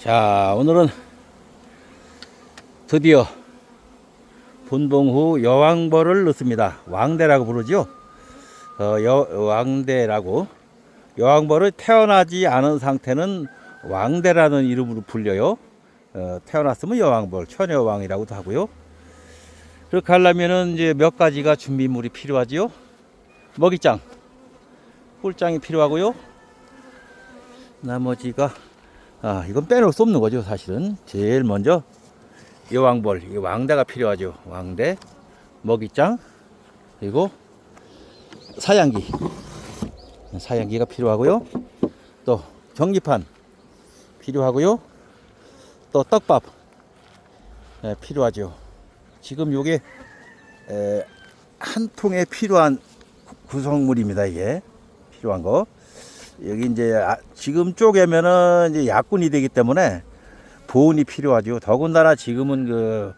자, 오늘은 드디어 분봉 후 여왕벌을 넣습니다. 왕대라고 부르죠. 어, 여, 왕대라고. 여왕벌을 태어나지 않은 상태는 왕대라는 이름으로 불려요. 어, 태어났으면 여왕벌, 처녀왕이라고도 하고요. 그렇게 하려면은 이제 몇 가지가 준비물이 필요하지요. 먹이장, 꿀장이 필요하고요. 나머지가 아 이건 빼놓을 수 없는 거죠 사실은. 제일 먼저 여왕벌 이 왕대가 필요하죠. 왕대 먹이장 그리고 사양기. 사양기가 필요하고요. 또 전기판 필요하고요. 또 떡밥 예, 필요하죠. 지금 요게 에, 한 통에 필요한 구- 구성물입니다 이게. 필요한 거 여기 이제 아- 지금 쪼개면은 이제 약군이 되기 때문에 보온이 필요하죠. 더군다나 지금은 그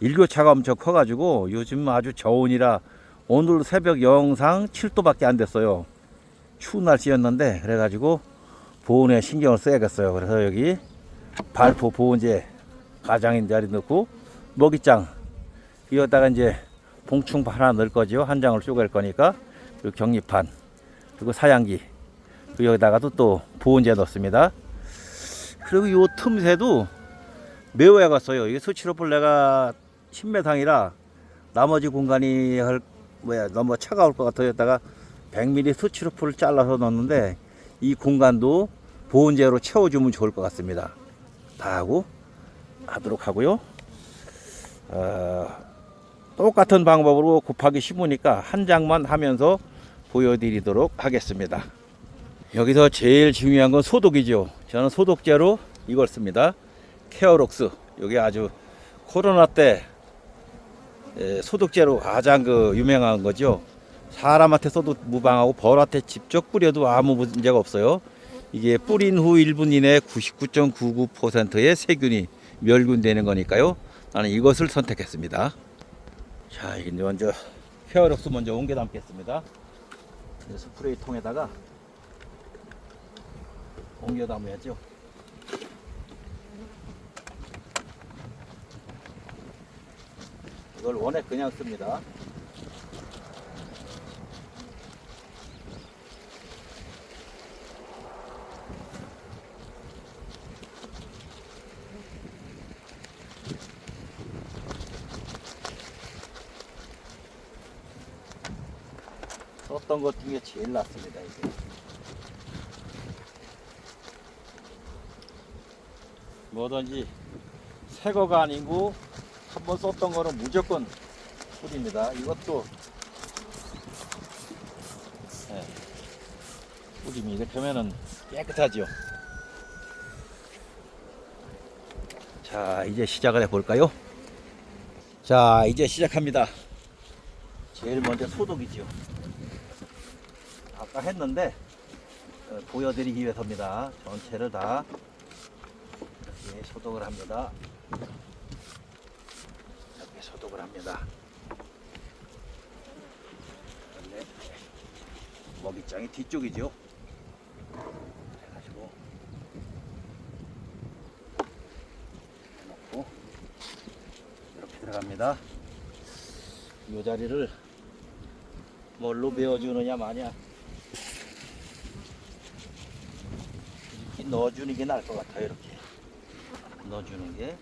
일교차가 엄청 커가지고 요즘 아주 저온이라 오늘 새벽 영상 7도밖에 안 됐어요. 추운 날씨였는데 그래가지고 보온에 신경을 써야겠어요. 그래서 여기 발포 보온제 가장인 자리 넣고 먹이장 이어다가 이제 봉충 하나 넣을 거죠. 한 장을 쪼갤 거니까 그리고 격리판 그리고 사양기 그 여기다가도 또 보온제 넣습니다. 그리고 요 틈새도 메워야겠어요. 이게 수치로풀 내가 10m상이라 나머지 공간이 할 뭐야 너무 차가울 것 같아였다가 100mm 수치로풀을 잘라서 넣었는데 이 공간도 보온제로 채워주면 좋을 것 같습니다. 다 하고 하도록 하고요. 어, 똑같은 방법으로 곱하기 쉬우니까 한 장만 하면서 보여드리도록 하겠습니다. 여기서 제일 중요한 건 소독이죠. 저는 소독제로 이걸 씁니다. 케어록스. 여기 아주 코로나 때 에, 소독제로 가장 그 유명한 거죠. 사람한테 써도 무방하고 벌한테 직접 뿌려도 아무 문제가 없어요. 이게 뿌린 후 1분 이내에 99.99%의 세균이 멸균되는 거니까요. 나는 이것을 선택했습니다. 자, 이제 먼저 케어록스 먼저 옮겨 담겠습니다. 스프레이 통에다가 옮겨 담아야죠. 이걸 원액 그냥 씁니다. 썼던 것 중에 제일 낫습니다. 이게. 뭐든지 새 거가 아니고 한 번 썼던 거는 무조건 뿌립니다. 이것도 네. 뿌리면 이렇게 하면은 깨끗하죠. 자, 이제 시작을 해 볼까요? 자, 이제 시작합니다. 제일 먼저 소독이죠. 아까 했는데 어, 보여드리기 위해서입니다. 전체를 다 소독을 합니다. 이렇게 소독을 합니다. 그다음에 먹이장이 뒤쪽이죠. 해가지고 놓고 이렇게 들어갑니다. 이 자리를 뭘로 메워주느냐 마냐 넣어주는 게 나을 것 같아요. 이렇게 넣어주는 게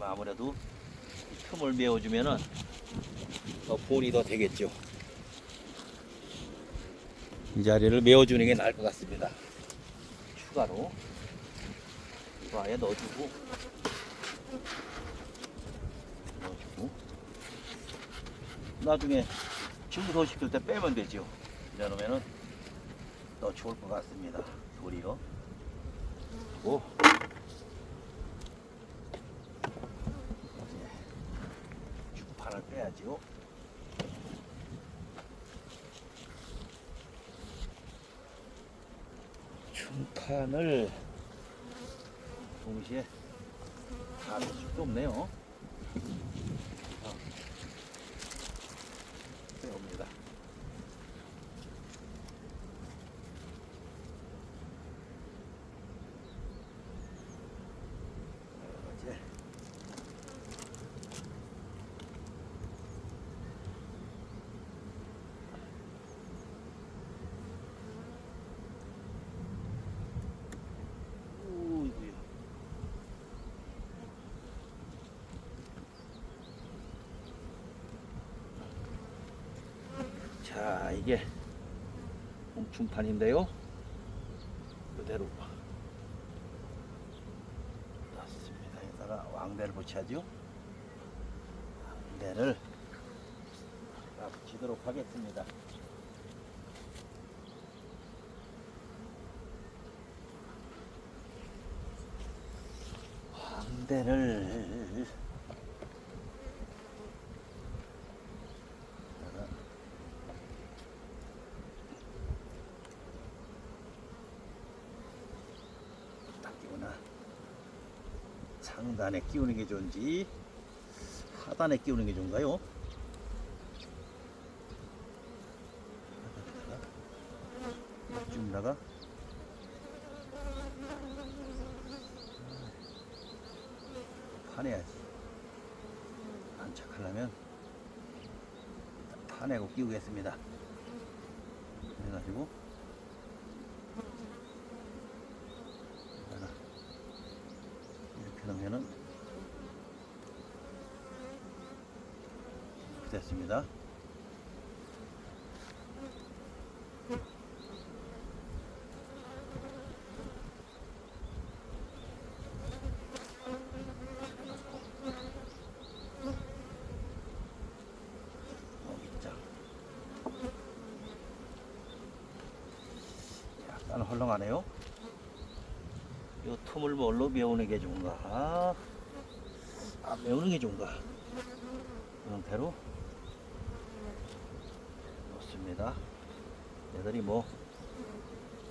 아무래도 이 틈을 메워주면은 더 볼이 더 되겠죠. 이 자리를 메워주는 게 나을 것 같습니다. 추가로 이거 아예 넣어주고 넣어주고 나중에 친구 시킬 때 빼면 되죠. 이러면은 더 좋을 것 같습니다. 도리로. 오. 축판을 빼야죠. 중판을 동시에 다 넣을 수도 없네요. 어. 빼옵니다. 자, 이게 공충판인데요. 그대로 넣습니다. 여기다가 왕대를 붙여야죠. 왕대를 다 붙이도록 하겠습니다. 왕대를 딱 끼우나 상단에 끼우는 게 좋은지 하단에 끼우는 게 좋은가요? 이쯤다가. 파내야지. 안착하려면 파내고 끼우겠습니다. 그래가지고 여기다가 이렇게 됐습니다. 여기자. 약간 헐렁하네요 이 틈을 뭘로 메우는 게 좋은가? 아 메우는 게 좋은가? 이 상태로? 놓습니다. 얘들이 뭐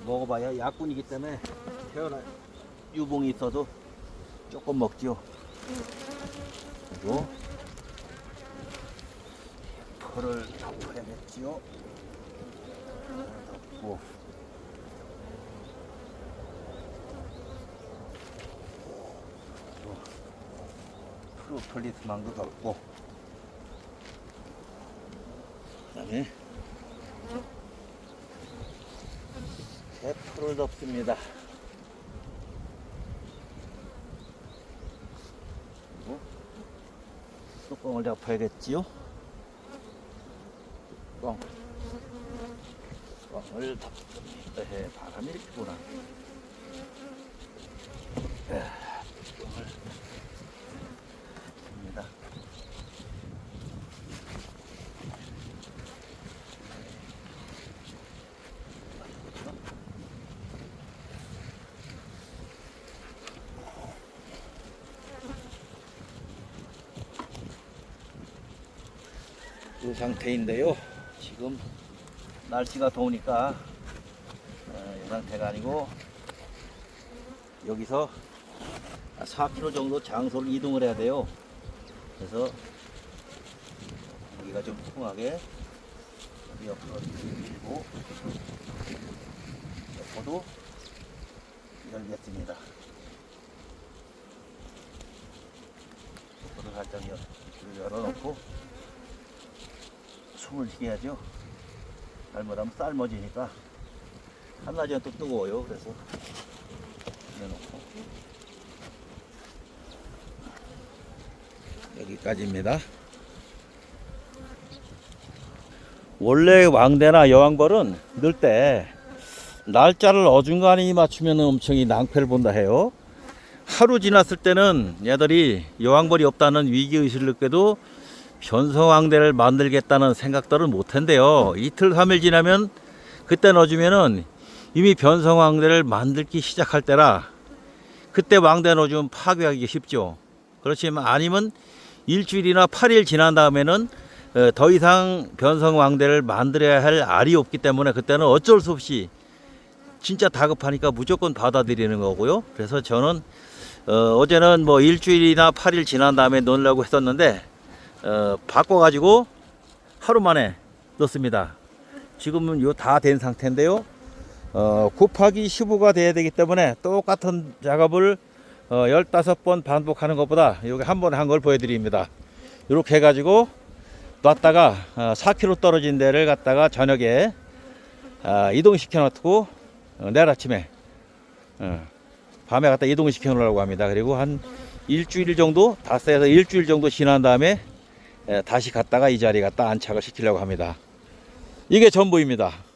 먹어봐야 약군이기 때문에 태어나 유봉이 있어도 조금 먹지요. 그리고 풀을 덮어야겠지요. 덮고 프로폴리스망도 덮고 그다음에 대풀을 덮습니다. 그리고 뚜껑을 덮어야겠지요. 뚜껑. 뚜껑을 덮습니다. 에, 바람이 이렇게 부나. 에, 뚜껑을 덮습니다. 이 상태인데요. 지금 날씨가 더우니까 어, 이 상태가 아니고 여기서 4km 정도 장소를 이동을 해야 돼요. 그래서 여기가 좀 통하게 여기 옆으로 밀고 옆으로도 열겠습니다. 옆으로 살짝 열- 열어놓고 숨을 쉬게야죠. 잘못하면 삶아지니까 한낮에는 또 뜨거워요. 그래서 내놓고 여기까지입니다. 원래 왕대나 여왕벌은 넣을 때 날짜를 어중간히 맞추면 엄청 이 낭패를 본다 해요. 하루 지났을 때는 얘들이 여왕벌이 없다는 위기의식을 느껴도 변성왕대를 만들겠다는 생각들은 못한대요. 이틀, 삼일 지나면 그때 넣어주면은 이미 변성왕대를 만들기 시작할 때라 그때 왕대 넣어주면 파괴하기 쉽죠. 그렇지만 아니면 일주일이나 8일 지난 다음에는 어, 더 이상 변성왕대를 만들어야 할 알이 없기 때문에 그때는 어쩔 수 없이 진짜 다급하니까 무조건 받아들이는 거고요. 그래서 저는 어, 어제는 뭐 일주일이나 8일 지난 다음에 넣으려고 했었는데 어, 바꿔가지고 하루 만에 넣습니다. 지금은 요 다 된 상태인데요. 어, 곱하기 15가 돼야 되기 때문에 똑같은 작업을 어, 15번 반복하는 것보다 여기 한 번에 한 걸 보여드립니다. 이렇게 해가지고 놨다가 어, 4km 떨어진 데를 갖다가 저녁에 아, 이동시켜 놓고 어, 내일 아침에 어, 밤에 갖다 이동시켜 놓으려고 합니다. 그리고 한 일주일 정도 닷새에서 일주일 정도 지난 다음에 에, 다시 갔다가 이 자리에 갖다 안착을 시키려고 합니다. 이게 전부입니다.